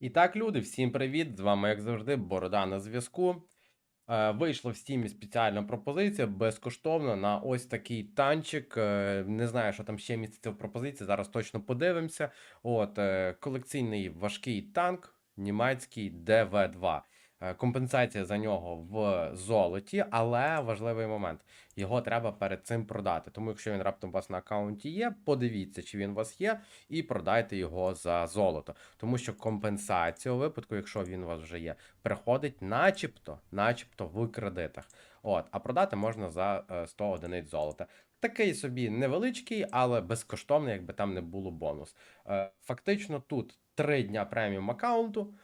І так, люди, всім привіт! З вами, як завжди, Борода на зв'язку. Е, Вийшла в стімі спеціальна пропозиція безкоштовно на ось такий танчик. Е, Не знаю, що там ще міститься в пропозиції. Зараз точно подивимося. От е, колекційний важкий танк, німецький ДВ-2. Е, Компенсація за нього в золоті, але важливий момент. Його треба перед цим продати. Тому, якщо він раптом у вас на аккаунті є, подивіться, чи він у вас є, і продайте його за золото. Тому що компенсація у випадку, якщо він у вас вже є, приходить начебто, начебто в кредитах. От, а продати можна за е, 100 одиниць золота. Такий собі невеличкий, але безкоштовний, якби там не було бонус. Е, Фактично тут 3 дня преміум аккаунту,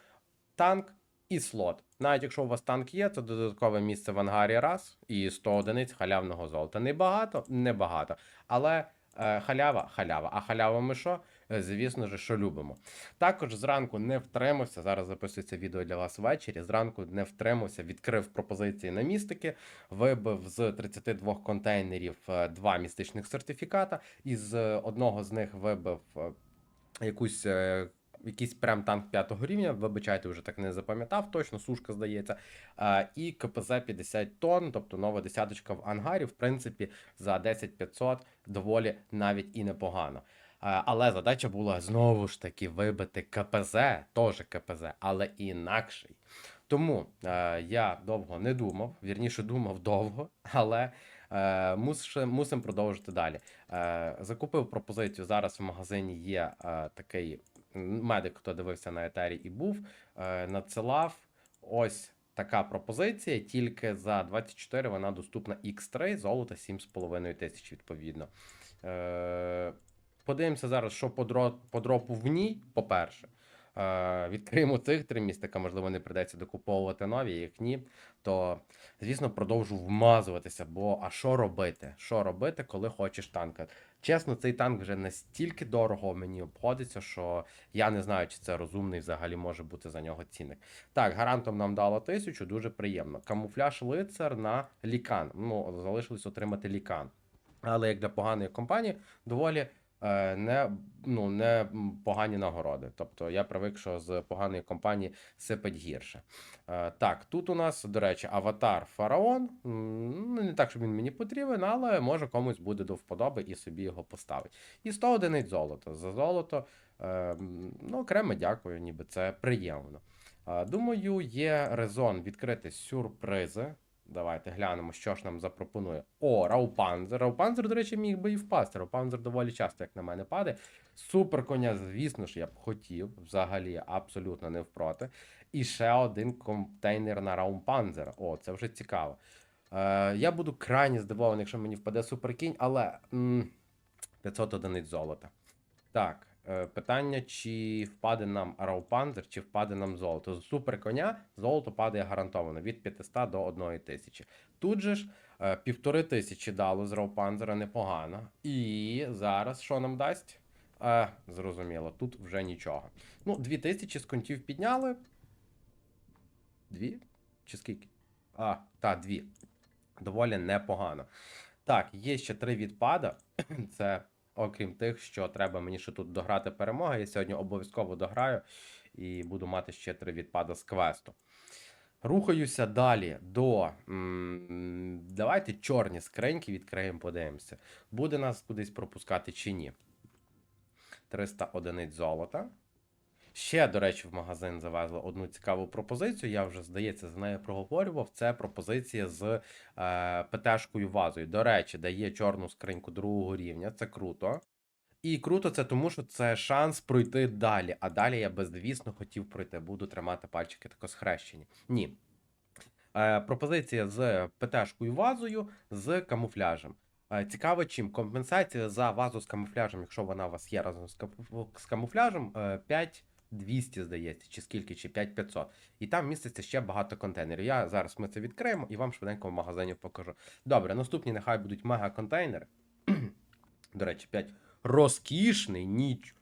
танк і слот. Навіть якщо у вас танк є, то додаткове місце в ангарі раз і 100 одиниць халявного золота. Небагато, небагато. Але е, халява, халява. А халява ми що? Е, Звісно ж, що любимо. Також зранку не втримався. Зараз записується відео для вас ввечері. Зранку не втримався, відкрив пропозиції на містики, вибив з 32 контейнерів е, два містичних сертифіката, і з одного з них вибив е, якусь. Якийсь прям танк п'ятого рівня, вибачайте, вже так не запам'ятав, точно сушка здається. А, і КПЗ 50 тонн, тобто нова десяточка в ангарі, в принципі, за 10-500 доволі навіть і непогано. Але задача була знову ж таки вибити КПЗ, теж КПЗ, але інакший. Тому е, я довго не думав, вірніше думав довго, але е, мус, мусимо продовжити далі. Е, закупив пропозицію. Зараз в магазині є е, такий медик, хто дивився на етері і був, е, надсилав ось така пропозиція. Тільки за 24 вона доступна X3, золото 7,5 тисяч, відповідно. Е, подивимося зараз, що по, дропу в ній, по-перше. Е, відкриємо цих три містика, можливо, не придеться докуповувати нові, як ні, то, звісно, продовжу вмазуватися, бо а що робити? Що робити, коли хочеш танка? Чесно, цей танк вже настільки дорого мені обходиться, що я не знаю, чи це розумний взагалі може бути за нього цінник. Так, гарантом нам дало тисячу, дуже приємно. Камуфляж лицар на лікан. Ну, залишилось отримати лікан. Але як для поганої компанії, доволі не, ну, не погані нагороди. Тобто я привик, що з поганої компанії сипить гірше. Е, так, тут у нас, до речі, аватар фараон. Не так, щоб він мені потрібен, але може комусь буде до вподоби і собі його поставить. І 100 одиниць золота. За золото, е, ну, окремо дякую, ніби це приємно. Е, Думаю, є резон відкрити сюрпризи. Давайте глянемо, що ж нам запропонує. О, Раупанзер. Раупанзер, до речі, міг би і впасти. Раупанзер доволі часто, як на мене, падає. Супер коня, звісно ж, я б хотів. Взагалі, абсолютно не впроти. І ще один контейнер на Раумпанзера. О, це вже цікаво. Е, я буду крайні здивований, якщо мені впаде суперкінь, але м, 500 одиниць золота. Так, питання, чи впаде нам Раупанзер, чи впаде нам золото. З суперконя золото падає гарантовано від 500 до 1 тисячі. Тут же ж е, півтори тисячі дало з Раупанзера непогано. І зараз що нам дасть? Е, зрозуміло, тут вже нічого. Ну, 2000 з контів підняли. Дві? Чи скільки? А, та, дві. Доволі непогано. Так, є ще три відпада. Це окрім тих, що треба мені ще тут дограти перемоги. Я сьогодні обов'язково дограю і буду мати ще три відпада з квесту. Рухаюся далі до. Давайте чорні скриньки відкриємо, подивимося. Буде нас кудись пропускати чи ні. 300 одиниць золота. Ще, до речі, в магазин завезли одну цікаву пропозицію. Я вже, здається, за нею проговорював. Це пропозиція з е, ПТшкою вазою. До речі, дає чорну скриньку другого рівня, це круто. І круто це тому, що це шанс пройти далі. А далі я бездвісно хотів пройти, буду тримати пальчики тако схрещені. Ні. Е, Пропозиція з ПТшкою вазою, з камуфляжем. Е, цікаво, чим компенсація за вазу з камуфляжем, якщо вона у вас є разом з камуфляжем, е, 5 200, здається, чи скільки, чи 5500. І там міститься ще багато контейнерів. Я зараз ми це відкриємо і вам швиденько в магазині покажу. Добре, наступні нехай будуть мега-контейнери. До речі, 5. Розкішний ніч.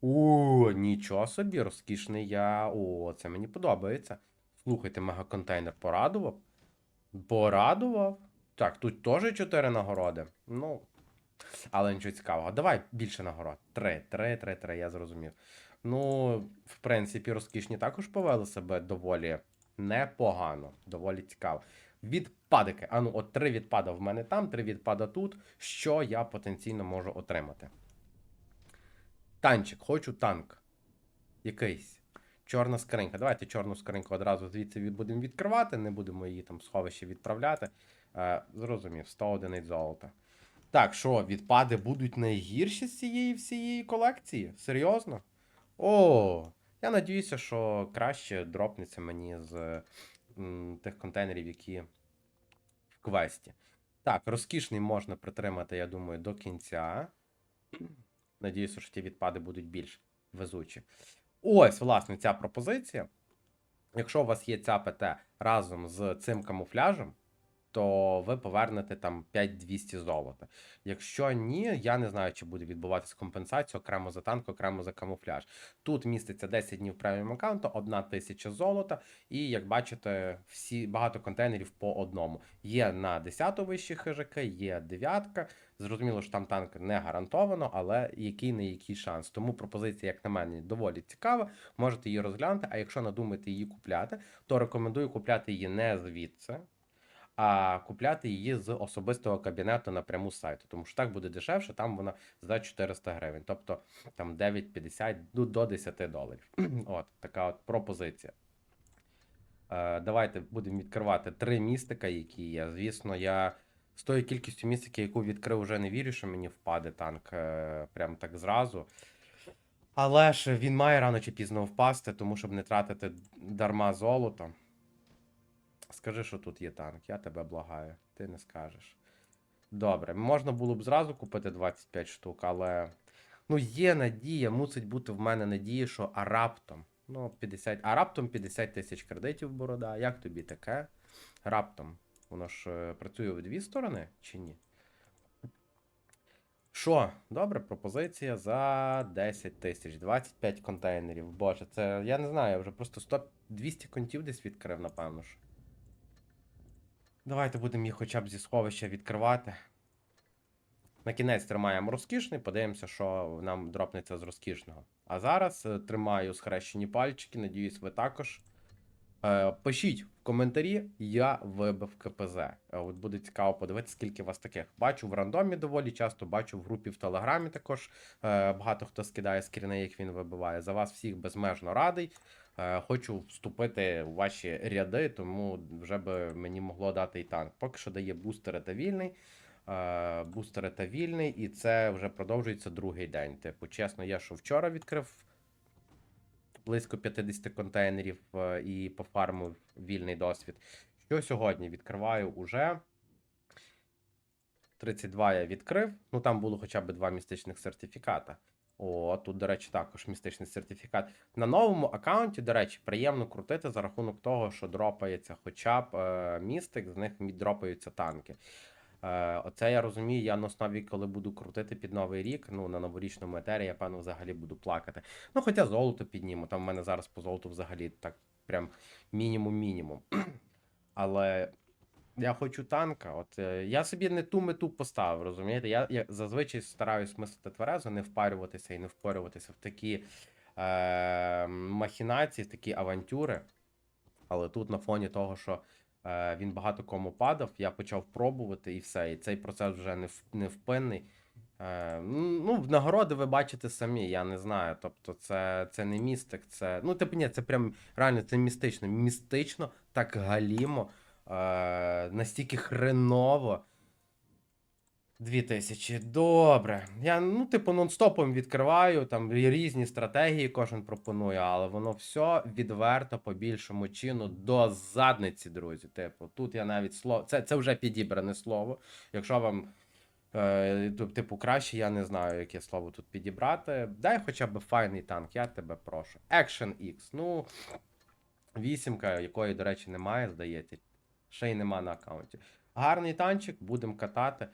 О, нічого собі, розкішний я. О, це мені подобається. Слухайте, мегаконтейнер порадував. Порадував. Так, тут теж 4 нагороди. Ну. Але нічого цікавого. Давай більше нагород. Три, три, три, три, я зрозумів. Ну, в принципі, розкішні також повели себе доволі непогано, доволі цікаво. Відпадики. А ну, от три відпада в мене там, три відпада тут. Що я потенційно можу отримати? Танчик, хочу танк. Якийсь. Чорна скринька. Давайте чорну скриньку одразу звідси від- будемо відкривати, не будемо її там сховище відправляти. Е, зрозумів, 100 одиниць золота. Так, що, відпади будуть найгірші з цієї всієї колекції? Серйозно? О, я надіюся, що краще дропнеться мені з м, тих контейнерів, які в квесті. Так, розкішний можна притримати, я думаю, до кінця. Надіюся, що ті відпади будуть більш везучі. Ось, власне, ця пропозиція. Якщо у вас є ця ПТ разом з цим камуфляжем, то ви повернете там 5200 золота. Якщо ні, я не знаю, чи буде відбуватися компенсація окремо за танк, окремо за камуфляж. Тут міститься 10 днів преміум аккаунту, 1 тисяча золота, і як бачите, всі багато контейнерів по одному. Є на 10 вищих хижаки, є 9. Зрозуміло, що там танк не гарантовано, але який не який шанс. Тому пропозиція, як на мене, доволі цікава. Можете її розглянути. А якщо надумаєте її купляти, то рекомендую купляти її не звідси а купляти її з особистого кабінету напряму з сайту, тому що так буде дешевше, там вона за 400 гривень, тобто там 9,50 ну, до 10 доларів. От така от пропозиція. Е, давайте будемо відкривати три містика, які є. Звісно, я з тою кількістю містиків, яку відкрив, вже не вірю, що мені впаде танк е, прям так зразу. Але ж він має рано чи пізно впасти, тому щоб не тратити дарма золото. Скажи, що тут є танк, я тебе благаю, ти не скажеш. Добре, можна було б зразу купити 25 штук, але. Ну, є надія, мусить бути в мене надія, що а раптом. Ну, 50, а раптом 50 тисяч кредитів борода. Як тобі таке? Раптом. Воно ж е, працює в дві сторони чи ні? Що? Добре, пропозиція за 10 тисяч, 25 контейнерів. Боже, це я не знаю, я вже просто 100, 200 контів десь відкрив, напевно ж. Давайте будемо їх хоча б зі сховища відкривати. На кінець тримаємо розкішний, подивимося, що нам дропнеться з розкішного. А зараз е, тримаю схрещені пальчики, надіюсь, ви також. Е, пишіть в коментарі, я вибив КПЗ. Е, От буде цікаво подивитися, скільки вас таких. Бачу в рандомі доволі часто, бачу в групі в Телеграмі також. Багато хто скидає скріни, як він вибиває. За вас всіх безмежно радий. Е, Хочу вступити у ваші ряди, тому вже би мені могло дати і танк. Поки що дає бустери та вільний. Е, Бустери та вільний, і це вже продовжується другий день. Типу, чесно, я що вчора відкрив близько 50 контейнерів е, і пофармив вільний досвід. Що сьогодні відкриваю уже. 32 я відкрив. Ну там було хоча б два містичних сертифіката. О, тут, до речі, також містичний сертифікат. На новому аккаунті, до речі, приємно крутити за рахунок того, що дропається хоча б е, містик, з них дропаються танки. Е, оце я розумію, я на основі, коли буду крутити під новий рік, ну на новорічному етері, я певно взагалі буду плакати. Ну, хоча золото підніму, там в мене зараз по золоту взагалі так прям мінімум-мінімум. Але я хочу танка. От е, я собі не ту мету поставив, розумієте? Я, я зазвичай стараюсь мислити тверезо, не впарюватися і не впорюватися в такі е, махінації, в такі авантюри. Але тут на фоні того, що е, він багато кому падав, я почав пробувати і все. І цей процес вже не, невпинний. Е, ну, нагороди ви бачите самі, я не знаю. Тобто, це, це не містик, це. Ну, типу, ні, це прям реально це містично. Містично, так галімо, е, настільки хреново. Дві тисячі. Добре. Я, ну, типу, нон-стопом відкриваю, там різні стратегії кожен пропонує, але воно все відверто по більшому чину до задниці, друзі. Типу, тут я навіть слово. Це, це вже підібране слово. Якщо вам. Е, типу, краще, я не знаю, яке слово тут підібрати. Дай хоча б файний танк, я тебе прошу. Action X. Ну, вісімка, якої, до речі, немає, здається. Ще й нема на аккаунті. Гарний танчик, будемо катати.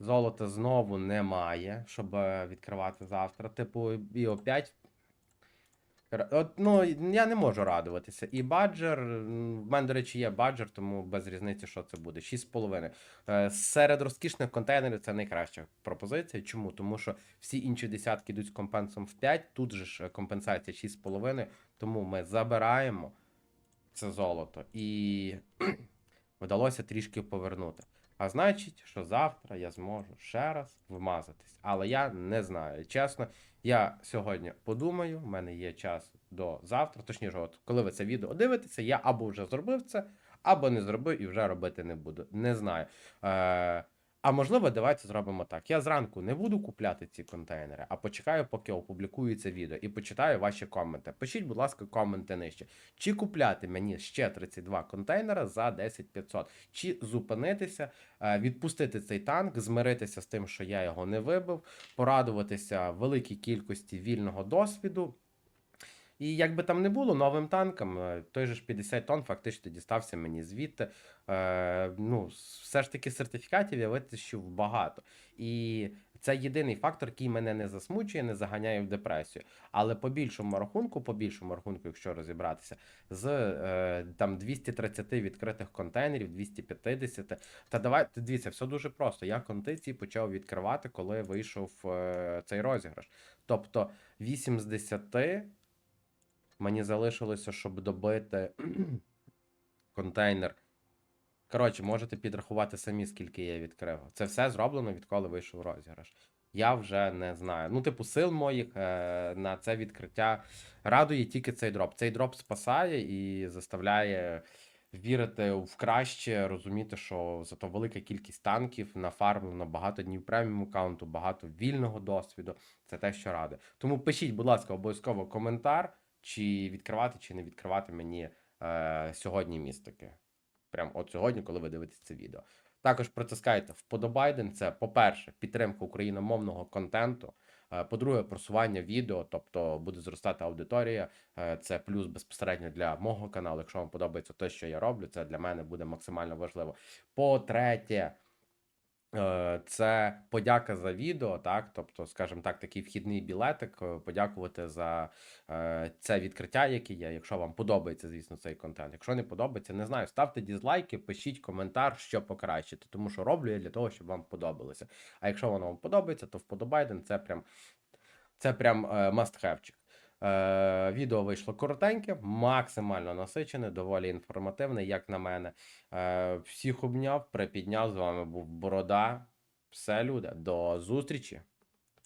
Золота знову немає, щоб е, відкривати завтра. Типу, і опять. От, ну, я не можу радуватися. І баджер, в мене, до речі, є баджер, тому без різниці, що це буде. 6,5. Е, Серед розкішних контейнерів це найкраща пропозиція. Чому? Тому що всі інші десятки йдуть з компенсом в 5, тут же ж компенсація 6,5, тому ми забираємо це золото і вдалося трішки повернути. А значить, що завтра я зможу ще раз вмазатись. Але я не знаю. Чесно, я сьогодні подумаю, в мене є час до завтра. Точніше, от коли ви це відео дивитеся, я або вже зробив це, або не зробив і вже робити не буду. Не знаю. Е, а можливо, давайте зробимо так. Я зранку не буду купляти ці контейнери, а почекаю, поки опублікується відео, і почитаю ваші коменти. Пишіть, будь ласка, коменти нижче. Чи купляти мені ще 32 контейнера за 10500, чи зупинитися, е, відпустити цей танк, змиритися з тим, що я його не вибив, порадуватися великій кількості вільного досвіду. І як би там не було, новим танкам, е, той же ж 50 тонн фактично дістався мені звідти. Е, ну, все ж таки сертифікатів я витащив багато. І це єдиний фактор, який мене не засмучує, не заганяє в депресію. Але по більшому рахунку, по більшому рахунку, якщо розібратися, з е, там 230 відкритих контейнерів, 250, та давайте дивіться, все дуже просто. Я конти ці почав відкривати, коли вийшов е, цей розіграш. Тобто 8 з 10 мені залишилося, щоб добити контейнер. Коротше, можете підрахувати самі, скільки я відкрив. Це все зроблено, відколи вийшов розіграш. Я вже не знаю. Ну, типу, сил моїх е, на це відкриття радує тільки цей дроп. Цей дроп спасає і заставляє вірити в краще, розуміти, що зато велика кількість танків нафармлено багато днів преміум аккаунту, багато вільного досвіду. Це те, що ради. Тому пишіть, будь ласка, обов'язково коментар, чи відкривати, чи не відкривати мені е, сьогодні містики. Прям от сьогодні, коли ви дивитесь це відео. Також протискайте вподобайден. Це, по-перше, підтримка україномовного контенту. Е, По-друге, просування відео, тобто буде зростати аудиторія. Е, Це плюс безпосередньо для мого каналу. Якщо вам подобається те, що я роблю, це для мене буде максимально важливо. По-третє, це подяка за відео, так, тобто, скажімо так, такий вхідний білетик, е, подякувати за е, це відкриття, яке є. Якщо вам подобається, звісно, цей контент. Якщо не подобається, не знаю, ставте дізлайки, пишіть коментар, що покращити, тому що роблю я для того, щоб вам подобалося. А якщо воно вам подобається, то вподобайден це прям це прям е, must-have-чик. Е, відео вийшло коротеньке, максимально насичене, доволі інформативне, як на мене. Е, всіх обняв, припідняв. З вами був Борода. Все, люди, до зустрічі!